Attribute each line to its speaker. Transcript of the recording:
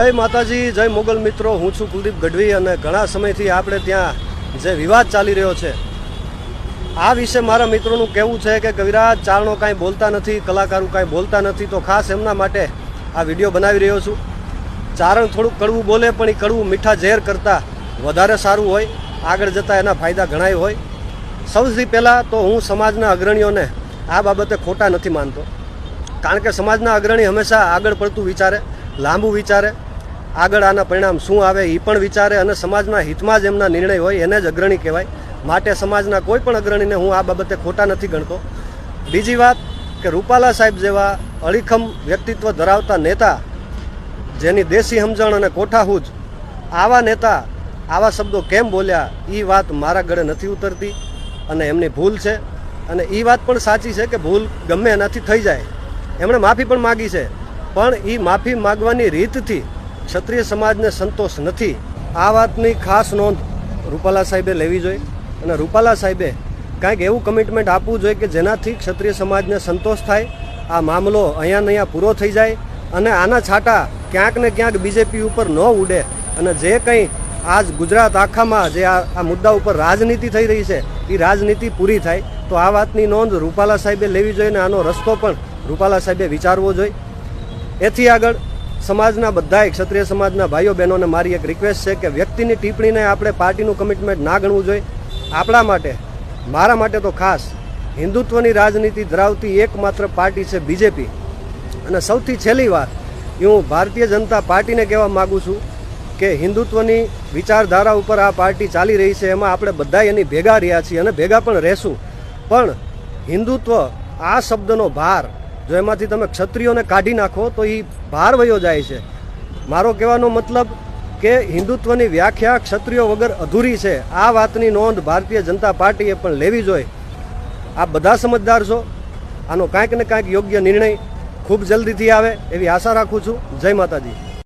Speaker 1: જય માતાજી, જય મોગલ મિત્રો. હું છું કુલદીપ ગઢવી અને ઘણા સમયથી આપણે ત્યાં જે વિવાદ ચાલી રહ્યો છે, આ વિશે મારા મિત્રોનું કહેવું છે કે કવિરાજ ચારણો કાંઈ બોલતા નથી, કલાકારો કાંઈ બોલતા નથી, તો ખાસ એમના માટે આ વીડિયો બનાવી રહ્યો છું. ચારણ થોડુંક કડવું બોલે, પણ એ કડવું મીઠા ઝેર કરતાં વધારે સારું હોય, આગળ જતાં એના ફાયદા ઘણાય હોય. સૌથી પહેલાં તો હું સમાજના અગ્રણીઓને આ બાબતે ખોટા નથી માનતો, કારણ કે સમાજના અગ્રણી હંમેશા આગળ પડતું વિચારે, લાંબુ વિચારે આગળ આના પરિણામ શું આવે એ પણ વિચારે અને સમાજના હિતમાં જ એમના નિર્ણય હોય, એને જ અગ્રણી કહેવાય. માટે સમાજના કોઈ પણ અગ્રણીને હું આ બાબતે ખોટા નથી ગણતો. બીજી વાત કે રૂપાલા સાહેબ જેવા અડીખમ વ્યક્તિત્વ ધરાવતા નેતા જેની દેશી સમજણ અને કોઠાહૂજ આવા નેતા, આવા શબ્દો કેમ બોલ્યા એ વાત મારા ગળે નથી ઉતરતી અને એમની ભૂલ છે. અને એ વાત પણ સાચી છે કે ભૂલ ગમે એનાથી થઈ જાય. એમણે માફી પણ માગી છે. પણ એ માફી માગવાની રીતથી ક્ષત્રિય સમાજને સંતોષ નથી. આ વાતની ખાસ નોંધ રૂપાલા સાહેબે લેવી જોઈએ અને રૂપાલા સાહેબે કાંઈક એવું કમિટમેન્ટ આપવું જોઈએ કે જેનાથી ક્ષત્રિય સમાજને સંતોષ થાય, આ મામલો અહીંયા ને અહીંયા પૂરો થઈ જાય અને આના છાંટા ક્યાંક ને ક્યાંક બીજેપી ઉપર ન ઉડે અને જે કંઈ આજ ગુજરાત આખામાં જે આ મુદ્દા ઉપર રાજનીતિ થઈ રહી છે એ રાજનીતિ પૂરી થાય. તો આ વાતની નોંધ રૂપાલા સાહેબે લેવી જોઈએ અને આનો રસ્તો પણ રૂપાલા સાહેબે વિચારવો જોઈએ. એથી આગળ સમાજના બધાય ક્ષત્રિય સમાજના ભાઈઓ બહેનોને મારી એક રિક્વેસ્ટ છે કે વ્યક્તિની ટિપ્પણીને આપણે પાર્ટીનું કમિટમેન્ટ ના ગણવું જોઈએ. આપણા માટે, મારા માટે તો ખાસ, હિન્દુત્વની રાજનીતિ ધરાવતી એકમાત્ર પાર્ટી છે બીજેપી અને સૌથી છેલ્લી એ હું ભારતીય જનતા પાર્ટીને કહેવા માગું છું કે હિન્દુત્વની વિચારધારા ઉપર આ પાર્ટી ચાલી રહી છે, એમાં આપણે બધા એની ભેગા રહ્યા છીએ અને ભેગા પણ રહેશું. પણ હિન્દુત્વ આ શબ્દનો ભાર જો એમાંથી તમે ક્ષત્રિયોને કાઢી નાખો તો એ ભાર વયો જાય છે. મારો કહેવાનો મતલબ કે હિન્દુત્વની વ્યાખ્યા ક્ષત્રિયો વગર અધૂરી છે. આ વાતની નોંધ ભારતીય જનતા પાર્ટીએ પણ લેવી જોઈએ. આ બધા સમજદાર છો. આનો કાંઈક ને કાંઈક યોગ્ય નિર્ણય ખૂબ જલ્દીથી આવે એવી આશા રાખું છું. જય માતાજી.